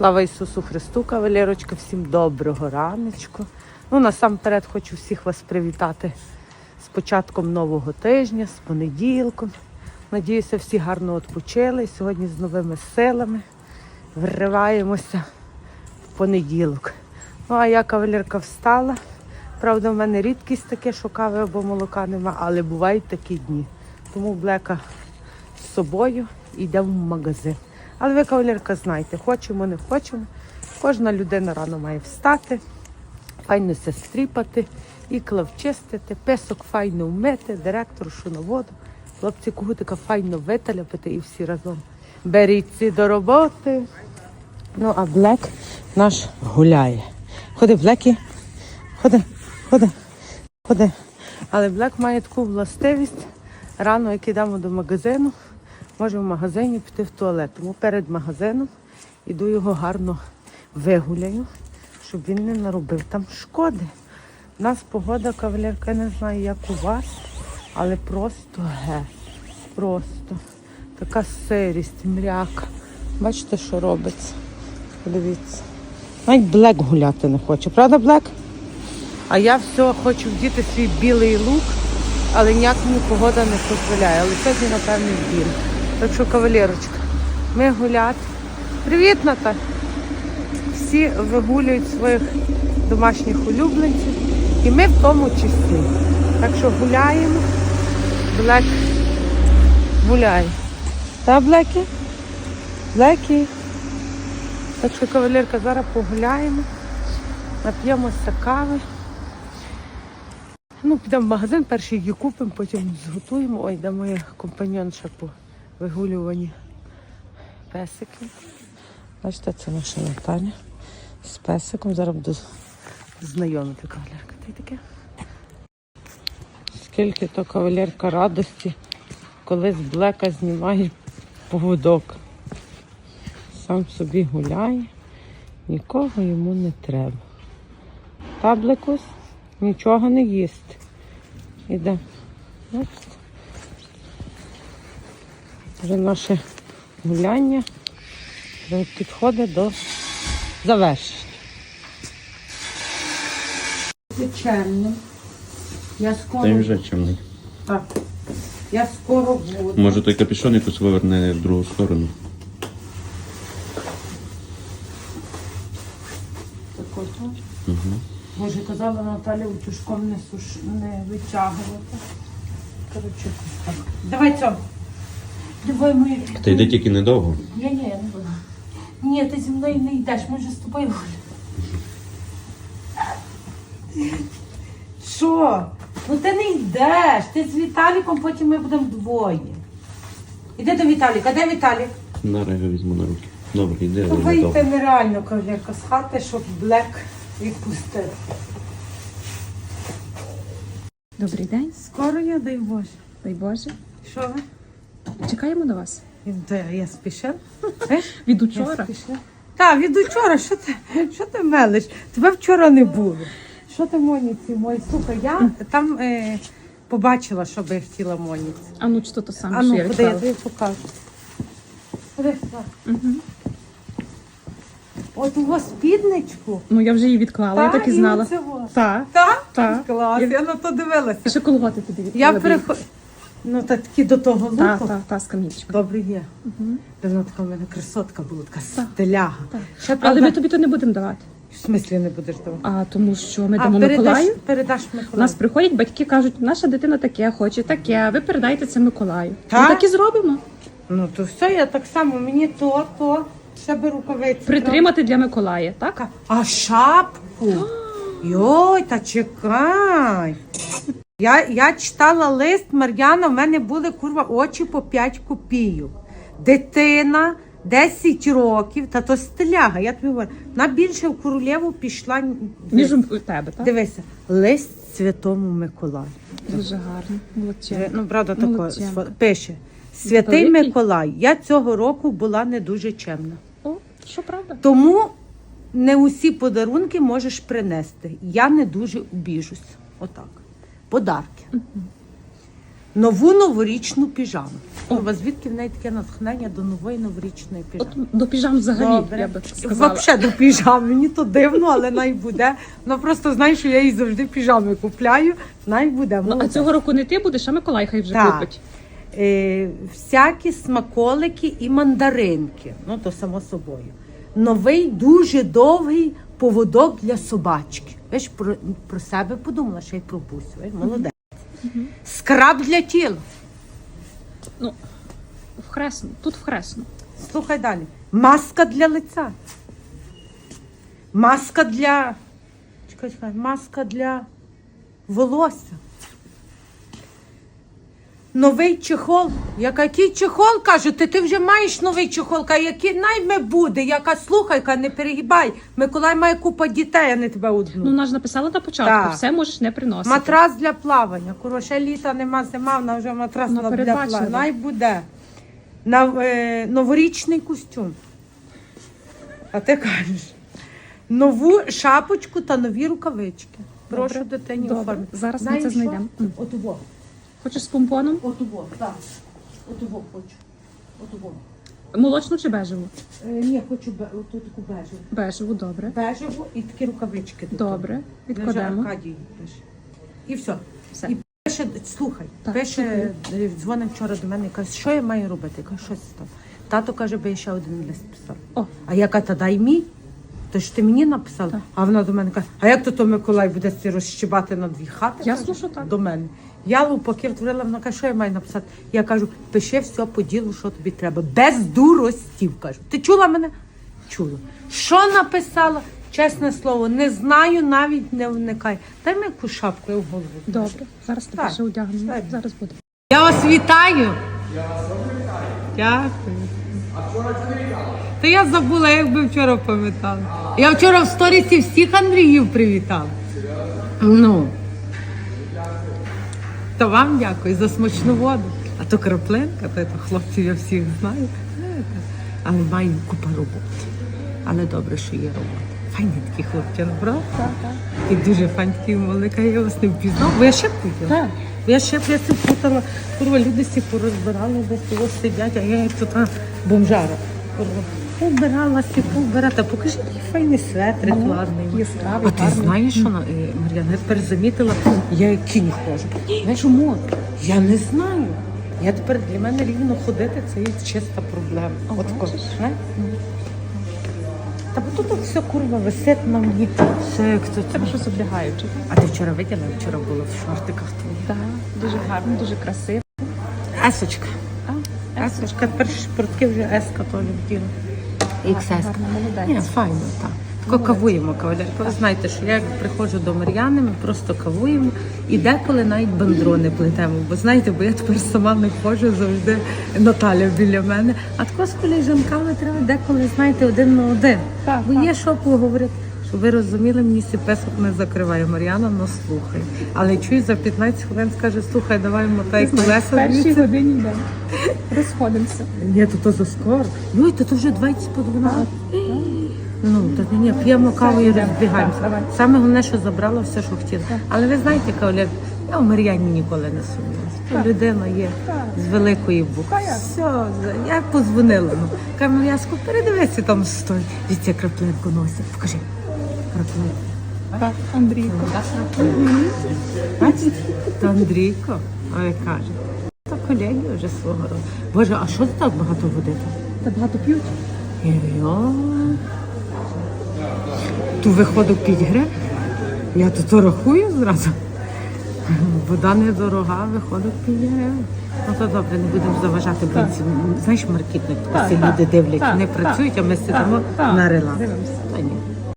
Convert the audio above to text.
Слава Ісусу Христу, кавалерочка, всім доброго раночку. Ну, насамперед хочу всіх вас привітати з початком нового тижня, з понеділком. Надіюся, всі гарно відпочили. Сьогодні з новими силами вриваємося в понеділок. Ну, а я кавалерка встала. Правда, в мене рідкість таке, що кави або молока нема, але бувають такі дні. Тому блека з собою і йдемо в магазин. Але ви, кавалерка, знаєте, хочемо, не хочемо. Кожна людина рано має встати, файно се стріпати, ікла вчистити, песок файно вмити, директору що воду, хлопці кугутика файно виталяпити і всі разом. Беріться до роботи. Ну, а Блек наш гуляє. Ходи, Блекі, ходи, ходи, ходи. Але Блек має таку властивість. Рано, як йдемо до магазину, може в магазині піти в туалет. Тому перед магазином іду його гарно вигуляю, щоб він не наробив там шкоди. У нас погода, кавалерка, не знаю, як у вас, але просто ге. Просто така сирість, мряка. Бачите, що робиться? Подивіться. Навіть Блек гуляти не хоче, правда, Блек? А я все хочу вдіти свій білий лук, але ніяк мені погода не дозволяє. Але сьогодні, напевно, білий. Так що, кавалерочка, ми гуляти. Привіт, Ната! Всі вигулюють своїх домашніх улюбленців. І ми в тому числі. Так що гуляємо. Блек гуляє. Та, Блекі? Блекі? Так що, кавалерка, зараз погуляємо, нап'ємося кави. Ну, підемо в магазин, перший її купимо, потім зготуємо. Ой, де моя компаньонша по вигулюванні песики. Бачите, це наша Наталя з песиком. Зараз буду знайомити кавалерка. Та й таке. Скільки то кавалерка радості, коли з блека знімає поводок. Сам собі гуляє, нікого йому не треба. Табликус нічого не їсть. Іде. Бачите? Вже наше гуляння підходить до завершення. Звичайно. Я скоро. Та й вже чимний. Так. Я скоро буду. Може той капюшон якось виверне в другу сторону. Такого. Угу. Боже, казала Наталя утюжком не суш... не витягувати. Коротше, так. Давай цьому. Давай ми. Та йде тільки недовго. Ні, ні, я не буду. Ні, ти зі мною не йдеш, ми вже з тобою. Що? Ну ти не йдеш. Ти з Віталіком, потім ми будемо двоє. Іди до Віталіка, де Віталік? Зараз я його візьму на руки. Добре, йде, Ну, але вийти недовго. нереально, кавалерка, з хати, щоб Блек відпустив. Добрий день, Скоро я дай Боже. дай Боже. Що ви? Чекаємо на вас. Де я спішив? Е? Від учора. Так, від учора, що ти, що ти мелиш? Тебе вчора не було. Що ти Моніці мої? Слухай, я там е, побачила, що би я хотіла Моніці. А ну чи то саме, А ну, я куди я тобі покажу. Сюди? От у вас спідничку. Ну я вже її відклала, я так і і знала. Так. Так? Так. Клас, Я- я на то дивилася. Ще колготи тобі відклала. Я переход... Ну, так таки до того луку. Та, та, та, з камінчика. Добре є. Мгм. Давно така в мене красотка була, така Так. стиляга. Так. Ще, Але ми тобі то не будемо давати. в смислі не будеш давати? А тому що ми А, дамо передаш, Миколаю. передаш У нас приходять батьки, кажуть, наша дитина таке хоче, таке. Ви передайте це Миколаю. Так? Ми так і зробимо. Ну, то все, я так само, мені то, то, ще би рукавиці. Притримати для Миколая, так? правда. А шапку? Йой, та чекай. Я, я читала лист Мар'яна, в мене були курва очі по 5 копійок. Дитина 10 років, та то стиляга, я тобі говорю. Вона більше в королеву пішла. Ніж у тебе, так? Дивися, лист святому Миколаю. Дуже гарно. Молодчина. Ну, правда, тако, пише. Святий Миколай, я цього року була не дуже чемна. О, що правда? Тому не усі подарунки можеш принести. Я не дуже обіжусь. Отак. Подарки. нову новорічну піжаму. Курва, звідки в неї таке натхнення до нової новорічної От піжами? до піжам взагалі, Добре. я би сказала. Взагалі до піжам. Мені то дивно, але най буде. Ну просто знаєш, що я їй завжди піжами купляю. Най буде. Ну, а молодець. цього року не ти будеш, а Миколай хай вже Так. купить. е, всякі смаколики і мандаринки. Ну, то само собою. Новий дуже довгий поводок для собачки. Ви ж про, про себе подумала, ще й про бусю. Ви молодець. Скраб для тіла. Ну, в хресну, тут в хресну. Слухай далі. Маска для лиця. Маска для. Чекай, чекай, маска для волосся. Новий чехол. Яка який чехол кажете? Ти вже маєш новий чехол. Ка який найме буде? Яка слухайка, не перегибай. Миколай має купа дітей, а не тебе одну. Ну, вона ж написала на початку, Так. все можеш не приносити. Матрас для плавання. Ще літа нема, зима, вона вже матрас Ну, на для плавання. Най буде. На, е, новорічний костюм. А ти кажеш. Нову шапочку та нові рукавички. Прошу Добре. дитині Добре. оформити. Зараз ми Знаєш це що? знайдемо. М. Отого. Хочеш з помпоном? Отого, так. Отого хочу. Отого. Молочну чи бежеву? Е, ні, хочу бе, оту таку бежеву. Бежеву, добре. Бежеву і такі рукавички. до того. Добре, Вже відкладемо. Аркадій пише. І все. Все. І пише, слухай, Так, пише, е, дзвонить вчора до мене і каже, що я маю робити? Я кажу, щось там. Тато каже, би я ще один лист писав. О. А я кажу, та дай мій. То ж ти мені написала? Так. А вона до мене каже, а як то, то Миколай буде ці розщибати на дві хати? Ясно, каже, що так. До мене. Я лупаки втворила, вона каже, що я маю написати? Я кажу, пиши все по ділу, що тобі треба. Без дуростів, кажу. Ти чула мене? Чула. Що написала? Чесне слово, не знаю, навіть не вникай. Дай мені яку шапку я в голову. Добре, зараз тебе ще одягнемо. Так. Зараз буде. Я вас вітаю. Дякую. Та я забула, якби вчора пам'ятала. Я вчора в сторісі всіх Андріїв привітала. Ну. То вам дякую за смачну воду. А то краплинка, то, то хлопців я всіх знаю. Але маю купа роботи. Але добре, що є робота. Файний такий хлопчик, правда? Так, так. І дуже фанський велика, я вас не впізнав, бо я ще. Так. Бо Я ще це путала, курва, люди всі порозбирали, десь сидять, а я як то та бомжара. Курва, побиралася, побирати. Покажи який файний светрик ладний. яскравий, А ти гарний. знаєш, що на- е, Мар'яна, я тепер замітила, я як кінь ходжу. Знаєш, Чому? я не знаю. Я тепер для мене рівно ходити це є чиста проблема. От знаєш? Та бо тут все курва висить на мені. Все як тут. Тебе щось облягаючи. А ти вчора виділа? Вчора була в шортиках твоїх. Так, дуже гарно, дуже красиво. Есочка. А, Есочка, тепер шпортки вже еска теж вділа. XS. Ні, файно, так. Тако кавуємо, кавалерка. Ви знаєте, що я як приходжу до Мар'яни, ми просто кавуємо і деколи навіть бандрони плетемо. Бо знаєте, бо я тепер сама не ходжу завжди Наталя біля мене. А тако з коліжанками треба деколи, знаєте, один на один. Так, Бо є що поговорити. Щоб ви розуміли, мені сі песок не закриває. Мар'яна ну слухай. Але чую, за 15 хвилин скаже, слухай, давай мотай В колеса. першій годині йдемо. Розходимося. Ні, то то за скоро. Ой, то, то вже 20 по 12. Ну, то ні, п'ємо каву і розбігаємося. Саме головне, що забрала все, що хотіла. Але ви знаєте, кавалер, я в Мар'яні ніколи не сумніваюся. Людина є з великої букви. Все, я подзвонила. Ну. Кажу, Мар'яску, передивися там стой. Віця краплинку носить. Покажи. Краплинку. Так, Андрійко. Бачите? То Андрійко, ой, каже. То колеги вже свого роду. Боже, а що так багато води? Та багато п'ють. Йо. Ту виходить 5 гривень. Я то, то рахую зразу. Вода недорога, виходить 5 гривень. Ну то добре, не будемо заважати, бо Так. ці, знаєш, маркетник, Так, всі люди дивлять, так, працюють, а ми сидимо на релакс. Та ні.